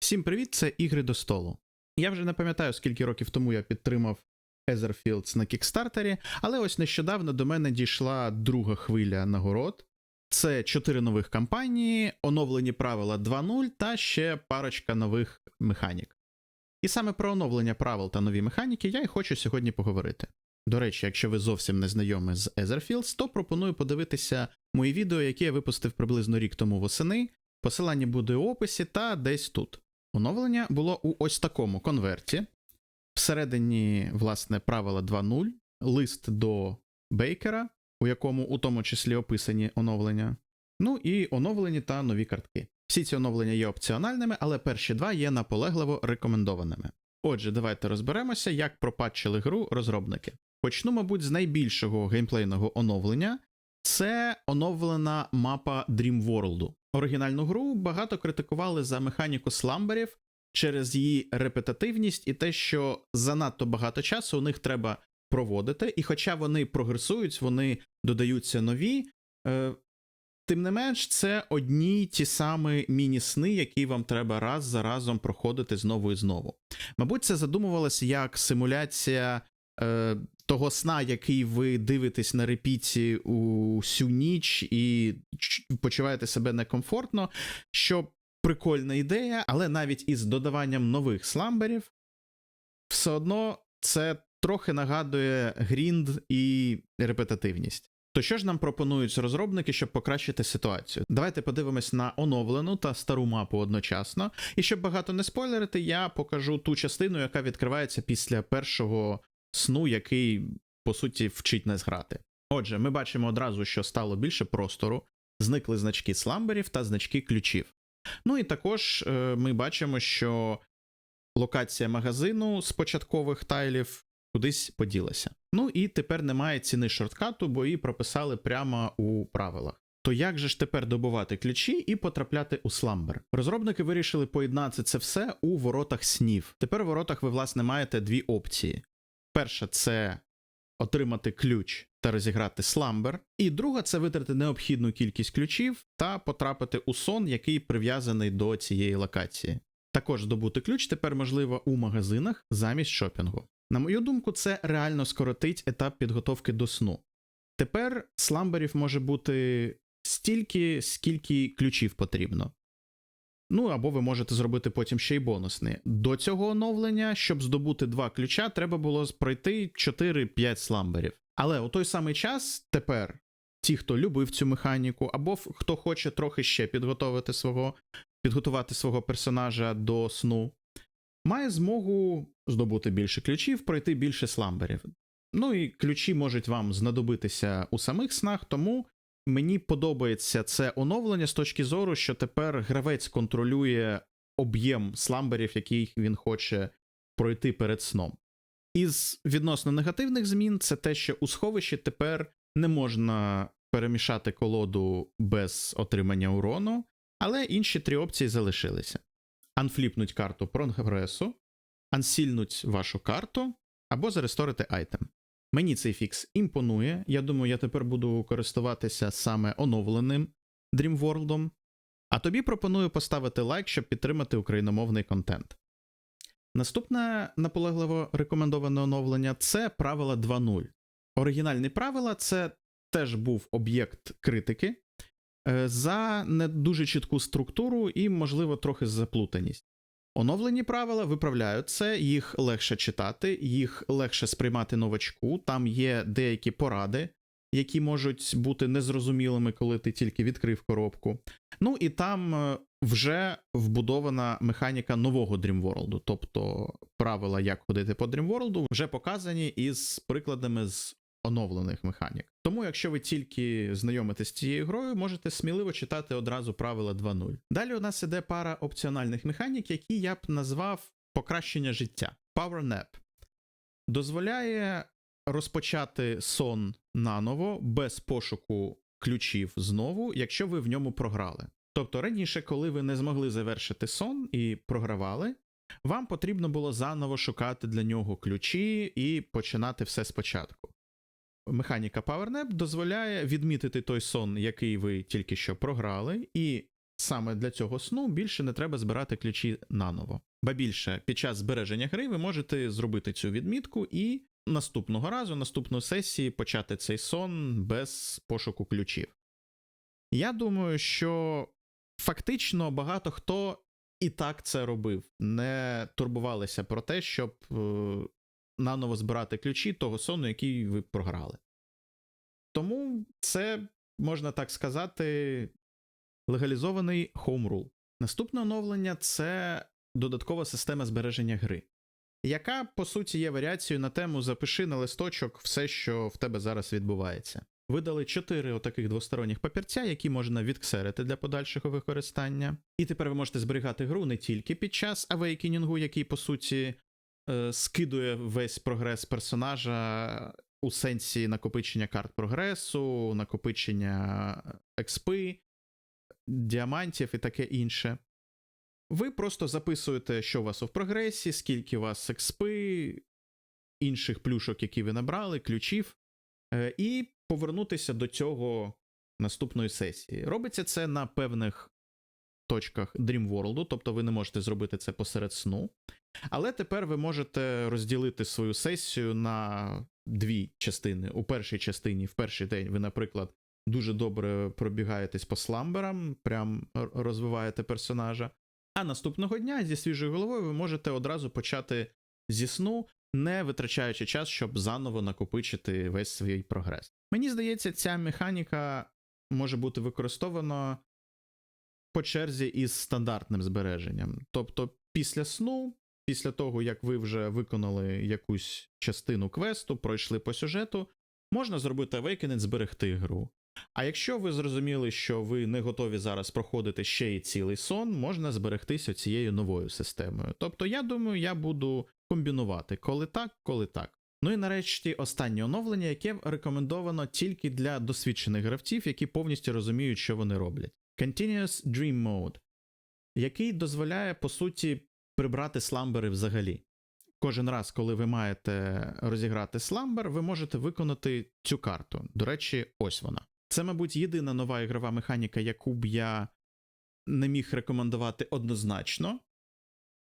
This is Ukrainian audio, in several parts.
Всім привіт, це ігри до столу. Я вже не пам'ятаю, скільки років тому я підтримав Etherfields на кікстартері, але ось нещодавно до мене дійшла друга хвиля нагород. Це чотири нових кампанії, оновлені правила 2.0 та ще парочка нових механік. І саме про оновлення правил та нові механіки я й хочу сьогодні поговорити. До речі, якщо ви зовсім не знайомі з Etherfields, то пропоную подивитися мої відео, які я випустив приблизно рік тому восени. Посилання буде у описі та десь тут. Оновлення було у ось такому конверті. Всередині, власне, правила 2.0, лист до Бейкера, у якому у тому числі описані оновлення. Ну і оновлені та нові картки. Всі ці оновлення є опціональними, але перші два є наполегливо рекомендованими. Отже, давайте розберемося, як пропатчили гру розробники. Почну, мабуть, з найбільшого геймплейного оновлення. Це оновлена мапа Dream World. Оригінальну гру багато критикували за механіку сламберів через її репетативність і те, що занадто багато часу у них треба проводити. І хоча вони прогресують, вони додаються нові. Е, Тим не менш, це одні ті самі міні-сни, які вам треба раз за разом проходити знову і знову. Мабуть, це задумувалося як симуляція е, того сна, який ви дивитесь на репіті усю ніч і почуваєте себе некомфортно, що прикольна ідея, але навіть із додаванням нових сламберів, все одно це трохи нагадує грінд і репетативність. То що ж нам пропонують розробники, щоб покращити ситуацію? Давайте подивимось на оновлену та стару мапу одночасно. І щоб багато не спойлерити, я покажу ту частину, яка відкривається після першого сну, який, по суті, вчить нас грати. Отже, ми бачимо одразу, що стало більше простору, зникли значки сламберів та значки ключів. Ну і також е, ми бачимо, що локація магазину з початкових тайлів кудись поділася. Ну і тепер немає ціни шорткату, бо її прописали прямо у правилах. То як же ж тепер добувати ключі і потрапляти у сламбер? Розробники вирішили поєднати це все у воротах снів. Тепер у воротах ви, власне, маєте дві опції: перша це отримати ключ та розіграти сламбер, і друга це витратити необхідну кількість ключів та потрапити у сон, який прив'язаний до цієї локації. Також здобути ключ тепер можливо у магазинах замість шопінгу. На мою думку, це реально скоротить етап підготовки до сну. Тепер сламберів може бути стільки, скільки ключів потрібно. Ну або ви можете зробити потім ще й бонусний. До цього оновлення, щоб здобути два ключа, треба було пройти 4-5 сламберів. Але у той самий час тепер ті, хто любив цю механіку, або хто хоче трохи ще підготувати свого, підготувати свого персонажа до сну, має змогу здобути більше ключів, пройти більше сламберів. Ну і ключі можуть вам знадобитися у самих снах, тому мені подобається це оновлення з точки зору, що тепер гравець контролює об'єм сламберів, який він хоче пройти перед сном. Із відносно негативних змін це те, що у сховищі тепер не можна перемішати колоду без отримання урону, але інші три опції залишилися: анфліпнуть карту прогресу, ансільнуть вашу карту або заресторити айтем. Мені цей фікс імпонує. Я думаю, я тепер буду користуватися саме оновленим Dream World. А тобі пропоную поставити лайк, щоб підтримати україномовний контент. Наступне наполегливо рекомендоване оновлення це правила 2.0. Оригінальні правила це теж був об'єкт критики е, за не дуже чітку структуру і, можливо, трохи заплутаність. Оновлені правила виправляють це, їх легше читати, їх легше сприймати новачку. Там є деякі поради, які можуть бути незрозумілими, коли ти тільки відкрив коробку. Ну і там е, вже вбудована механіка нового World, тобто правила, як ходити по World, вже показані із прикладами з оновлених механік. Тому, якщо ви тільки знайомитесь з цією грою, можете сміливо читати одразу правила 2.0. Далі у нас іде пара опціональних механік, які я б назвав покращення життя. Power Nap дозволяє розпочати сон наново без пошуку ключів знову, якщо ви в ньому програли. Тобто раніше, коли ви не змогли завершити сон і програвали, вам потрібно було заново шукати для нього ключі і починати все спочатку. Механіка PowerNap дозволяє відмітити той сон, який ви тільки що програли, і саме для цього сну більше не треба збирати ключі наново. Ба більше, під час збереження гри ви можете зробити цю відмітку і наступного разу, наступної сесії, почати цей сон без пошуку ключів. Я думаю, що фактично багато хто і так це робив, не турбувалися про те, щоб е, наново збирати ключі того сону, який ви програли. Тому це, можна так сказати, легалізований home rule. Наступне оновлення це додаткова система збереження гри, яка, по суті, є варіацією на тему запиши на листочок все, що в тебе зараз відбувається. Видали чотири отаких двосторонніх папірця, які можна відксерити для подальшого використання. І тепер ви можете зберігати гру не тільки під час авейкінінгу, який, по суті, е, скидує весь прогрес персонажа у сенсі накопичення карт прогресу, накопичення експи, діамантів і таке інше. Ви просто записуєте, що у вас у прогресі, скільки у вас експи, інших плюшок, які ви набрали, ключів, е, і повернутися до цього наступної сесії. Робиться це на певних точках Dreamworld, тобто ви не можете зробити це посеред сну. Але тепер ви можете розділити свою сесію на дві частини. У першій частині, в перший день, ви, наприклад, дуже добре пробігаєтесь по сламберам, прям розвиваєте персонажа. А наступного дня зі свіжою головою ви можете одразу почати зі сну, не витрачаючи час, щоб заново накопичити весь свій прогрес. Мені здається, ця механіка може бути використована по черзі із стандартним збереженням. Тобто, після сну, після того, як ви вже виконали якусь частину квесту, пройшли по сюжету, можна зробити Awakening, зберегти гру. А якщо ви зрозуміли, що ви не готові зараз проходити ще й цілий сон, можна зберегтися цією новою системою. Тобто, я думаю, я буду комбінувати коли так, коли так. Ну і нарешті останнє оновлення, яке рекомендовано тільки для досвідчених гравців, які повністю розуміють, що вони роблять. Continuous Dream Mode, який дозволяє, по суті, прибрати сламбери взагалі. Кожен раз, коли ви маєте розіграти сламбер, ви можете виконати цю карту. До речі, ось вона. Це, мабуть, єдина нова ігрова механіка, яку б я не міг рекомендувати однозначно.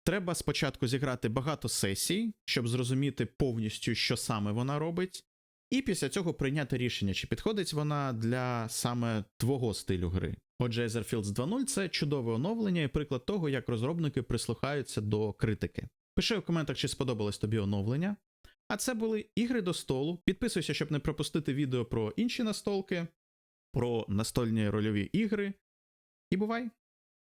Треба спочатку зіграти багато сесій, щоб зрозуміти повністю, що саме вона робить, і після цього прийняти рішення, чи підходить вона для саме твого стилю гри. Отже, Etherfields 2.0 це чудове оновлення і приклад того, як розробники прислухаються до критики. Пиши у коментах, чи сподобалось тобі оновлення. А це були ігри до столу. Підписуйся, щоб не пропустити відео про інші настолки, про настольні рольові ігри. І бувай!